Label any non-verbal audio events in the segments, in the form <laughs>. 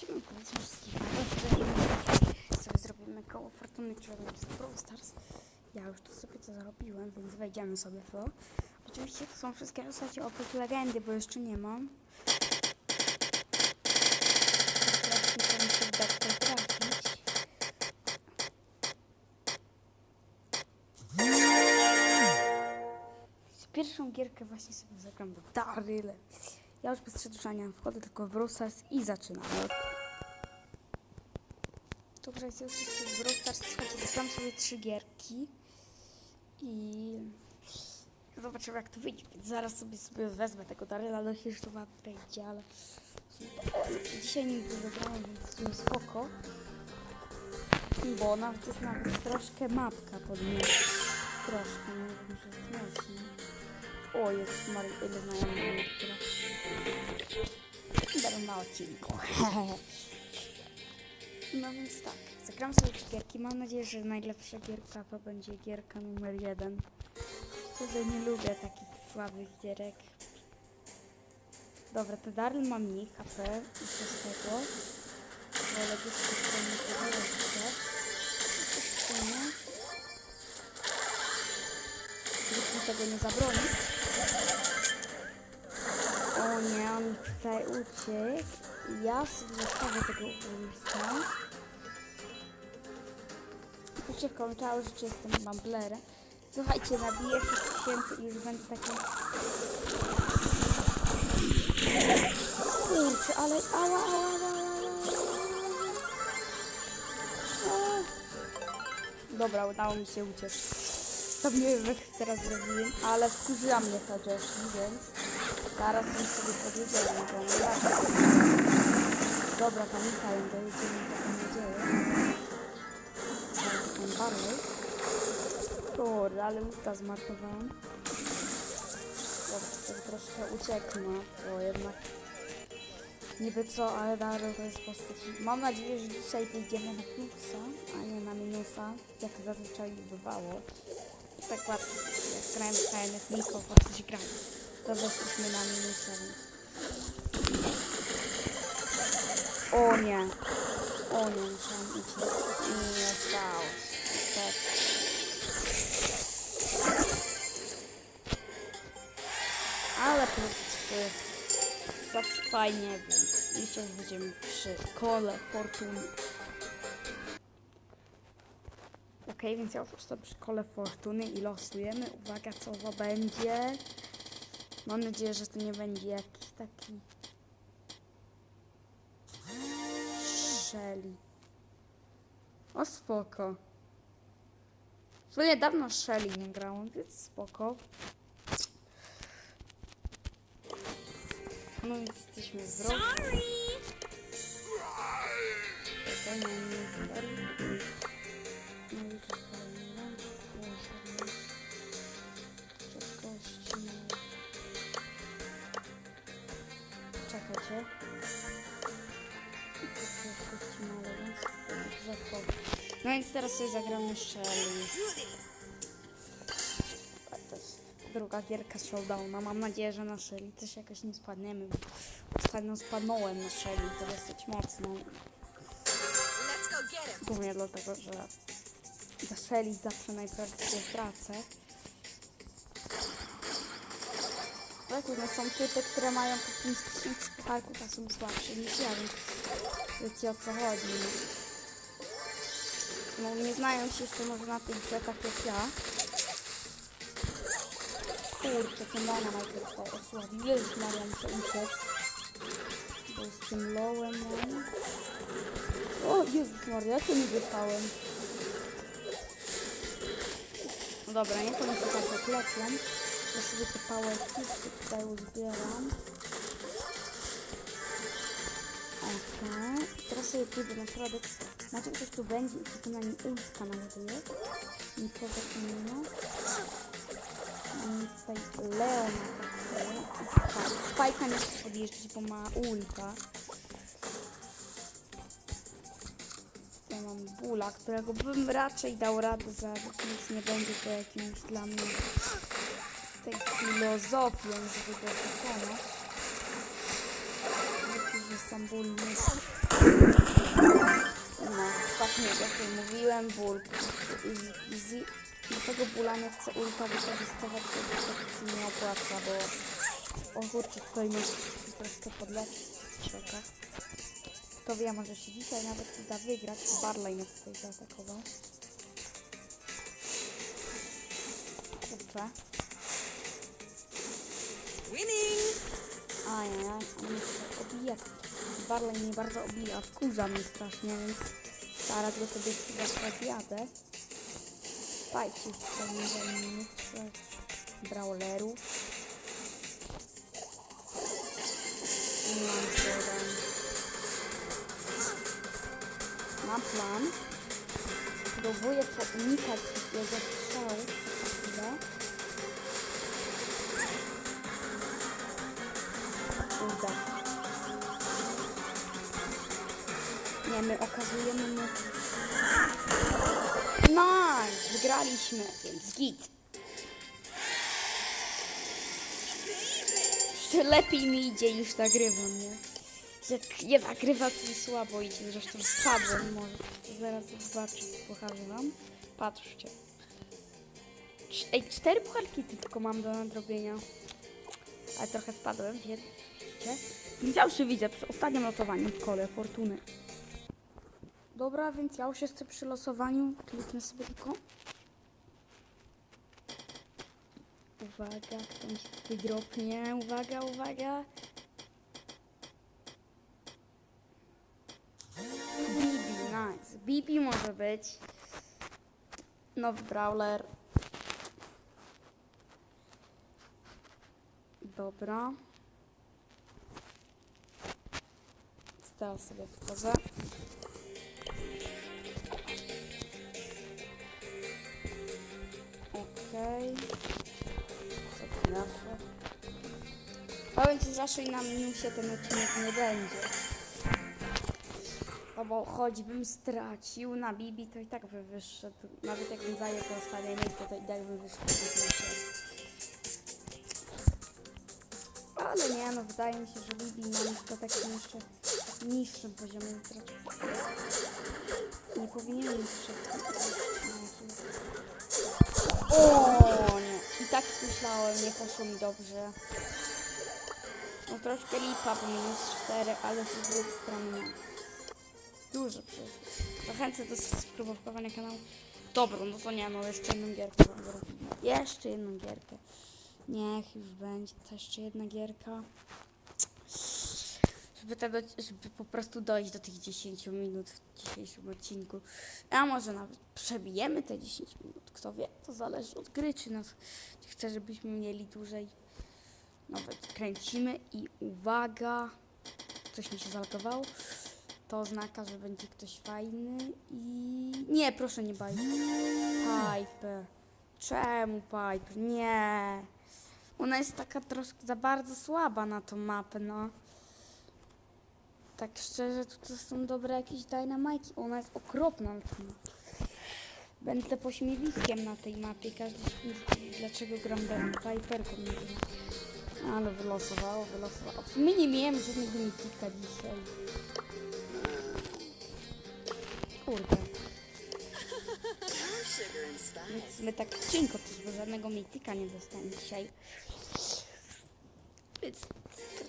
Siema, polecam wszystkich sobie zrobimy koło Fortuny, z Brawl Stars. Ja już tu sobie to zrobiłem, więc wejdziemy sobie w to. Oczywiście to są wszystkie postacie oprócz legendy, bo jeszcze nie mam. Co mi się uda tutaj trafić. Z pierwszą gierkę właśnie sobie zagram do Daryl. Ja już bez przedłużania wchodzę tylko w Brawl Stars i zaczynamy. Dobrze, jest już w Brawl Stars, słuchajcie, zagram sobie trzy gierki i zobaczymy jak to wyjdzie. Więc zaraz sobie, sobie wezmę tego Daryla, do wam wejdzie, ale dzisiaj nie zagrałem, więc spoko. Bo nawet jest nawet troszkę mapka pod nim. Troszkę, nie wiem, że jest mocno. O, jest Mario, ile znajomych, która... Będę na odcinku. <laughs> no więc tak, zagram sobie gierki. Mam nadzieję, że najlepsza gierka to będzie gierka numer jeden. Szczerze nie lubię takich słabych gierek. Dobra, to Daryl ma mniej HP i co z tego? Ale gusto to nie podjeżdżać. Coś mi tego nie zabroni. O nie, on tutaj uciekł. Ja sobie zostawię tego ulta. Uciekam, całe życie jestem bamblerem. Słuchajcie, nabiję 6000 i już będę taki... Kurczę, ale... Ała, ała, ała, ała. Dobra, udało mi się uciec. Co nie jak teraz zrobiłem, ale wkurzyła mnie ta Jessie, więc zaraz bym sobie powiedziała, bo on raczej. Dobra, pamiętają, dojedziemy nadzieję. Zaraz ten barley. Kurde, ale ulta zmarnowałam. Dobra, sobie troszkę ucieknę, bo jednak niby co, ale dalej to jest postać. Mam nadzieję, że dzisiaj wyjdziemy na plusa, a nie na minusa, jak zazwyczaj bywało. Tak łatwo, jak grałem w KNS Miko, po coś gram. To weszliśmy na minusa, więc... O nie! O nie, musiałam uciec. I nie stało się, niestety. Ale plus 3. Zawsze fajnie, więc dzisiaj będziemy przy kole fortuny. Ok, więc ja już jestem przy kole fortuny i losujemy. Uwaga, co to będzie. Mam nadzieję, że to nie będzie jakiś taki... Shelly. O, spoko. W sumie dawno Shelly nie grałam, więc spoko. No więc jesteśmy w roku. Czekaj, no nie No więc teraz sobie. To jest druga gierka Showdowna. Mam nadzieję, że na Shelly też jakoś nie spadniemy. Ostatnio spadnąłem na Shelly, to dosyć mocno. Głównie dlatego, że za Shelly zawsze najprawdopodobniej tracę. Wiecie, no są typy, które mają po 5000 pucharków, a są słabsze niż ja, więc wiecie o co chodzi. No nie znają się jeszcze może na tych grze tak jak ja. Kurczę, to Mona najpierw został osłabił. Jezus Maria, muszę uciec. Bo z tym lowem mam. O, Jezus Maria, jak ja nie dostałem? No dobra, niech one się tak oklepią. Ja sobie te chipsy tutaj uzbieram. Okej. Teraz sobie pójdę na środek. Macie ktoś tu będzie i sobie na nim ultka naładuje. Nikogo tu nie ma. Mm, Tutaj Leon atakuje. I nie chce podjeżdżać, bo ma ulta. Ja mam bóla, którego bym raczej dał radę zabić. Nic nie będzie to jakimś dla mnie tej filozofią, żeby go pokonać. Jakiś jest sam ból nie ból easy, easy. Do tego bóla nie chcę ulta wykorzystywać, bo to się nie opłaca, bo... O kurczę, tutaj mnie troszkę podleczyć. Czeka. To wie, może się dzisiaj nawet uda wygrać. Barley mnie tutaj zaatakował. Kurczę. Winning! Ajajaj, a mnie się obija. Barley mnie bardzo obija, wkurza mnie strasznie, więc zaraz go sobie chyba podjadę. Nie zajmie trzech brawlerów. I mam jeden. Mam plan. Próbuję pounikać jego strzałów Nie, my okazujemy mu... Nice! Wygraliśmy, więc git. Jeszcze lepiej mi idzie niż nagrywam, nie? Jak nie nagrywa, to słabo idzie. Zresztą spadłem może. Zaraz zobaczę, pokażę. Patrzcie. Cz- Ej, cztery pucharki tylko mam do nadrobienia. Ale trochę spadłem, więc widzicie? Już się widzę przy ostatnim losowaniu w kole fortuny. Dobra, więc ja już jestem przy losowaniu. Kliknę sobie tylko. Uwaga, kto mi się tutaj dropnie. Uwaga, uwaga. Bibi, nice. Bibi może być. Nowy brawler. Dobra. Teraz sobie wchodzę. Raczej na minusie ten odcinek nie będzie. No bo choćbym stracił na Bibi, to i tak by wyszedł. Nawet jakbym zajął to ostatnie miejsce, to i tak bym wyszedł. Ale nie, no wydaje mi się, że Bibi ma już to takim jeszcze niższym poziomie. trochę. Nie powinienem już. O nie, i tak myślałem, nie poszło mi dobrze. No troszkę lipa, bo minus 4, ale z drugiej strony. Dużo przecież. Zachęcę do spróbowania kanału. Dobra, no to nie, no jeszcze jedną gierkę. Jeszcze jedną gierkę. Niech już będzie to jeszcze jedna gierka. Żeby, do, żeby po prostu dojść do tych 10 minut w dzisiejszym odcinku. A może nawet przebijemy te 10 minut. Kto wie, to zależy od gry, czy nas czy chce, żebyśmy mieli dłużej. Nawet kręcimy i uwaga, coś mi się zalogowało. To oznacza, że będzie ktoś fajny i... Nie, proszę nie baj. Piper. Czemu Piper? Nie. Ona jest taka troszkę za bardzo słaba na tą mapę, no. Tak szczerze, to są dobre jakieś dynamajki. Ona jest okropna na mapę. Będę pośmiewiskiem na tej mapie. Każdy się dlaczego gram Piperką. Nie wiem. Ale wylosowało, wylosowało. W sumie nie miałem żadnego mitika dzisiaj. Kurde. Więc my tak cienko też, bo żadnego mityka nie dostałem dzisiaj. Więc,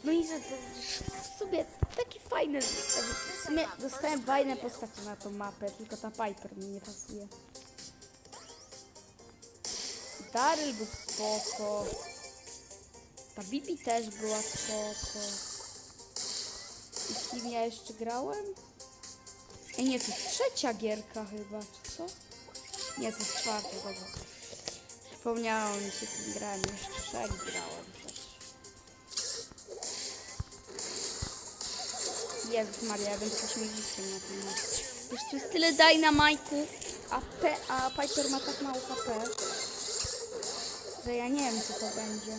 no i że to w sobie takie fajne zestawy. W sumie dostałem fajne postacie na tą mapę, tylko ta Piper mi nie pasuje. Daryl był spoko. Ta Bibi też była spoko. I kim ja jeszcze grałem? Ej, nie, to jest trzecia gierka chyba, czy co? Nie, to jest czwarta, dobra. Przypomniało się, kim grałem, jeszcze trzech grałem przecież. Jezus Maria, ja będę pośmiewiskiem na tym meczu. Już tu jest tyle dynamajków, a, P, a Piper ma tak mało HP, że ja nie wiem, co to będzie.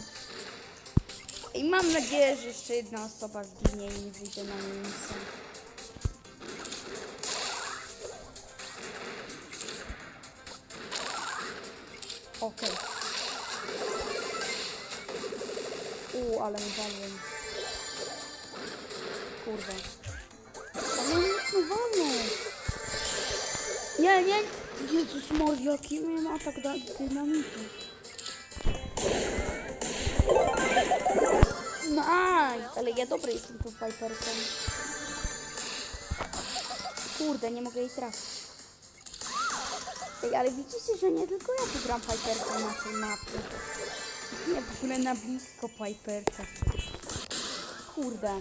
I mam nadzieję, że jeszcze jedna osoba zginie i nie wyjdzie na minusy. Okej. U, ale mi walłem. Kurwa. no wolno. Nie, nie. Jezus Maria, jaki miałem atak da- Nice, ale ja dobry jestem tą Piperką. Kurde, nie mogę jej trafić. Ej, ale widzicie, że nie tylko ja tu gram Piperką na tej mapie. W ogóle na blisko Piperka. Kurde.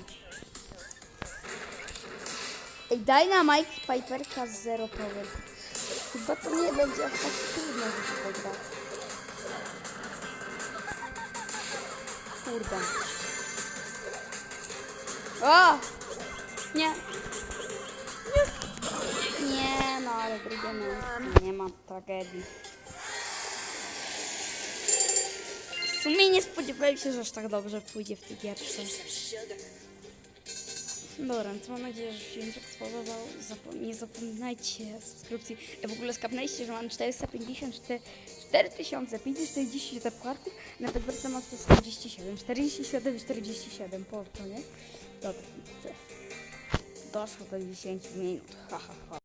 Ej, Dynamite Piperka z Zero Power. Chyba to nie będzie aż tak trudno, żeby wygrać. Kurde. O! Nie. Nie. No ale drugie miejsce. Nie ma tragedii. W sumie nie spodziewałem się, że aż tak dobrze pójdzie w tej gierce. Dobra, to mam nadzieję, że filmik spodobał. Zapom- nie zapominajcie subskrypcji. Ja w ogóle skapnęliście, że mam 454 4547 pucharków, na Bedwars mam 147, 47, 47, po nie? Dobra, doszło do 10 minut, ha, ha, ha.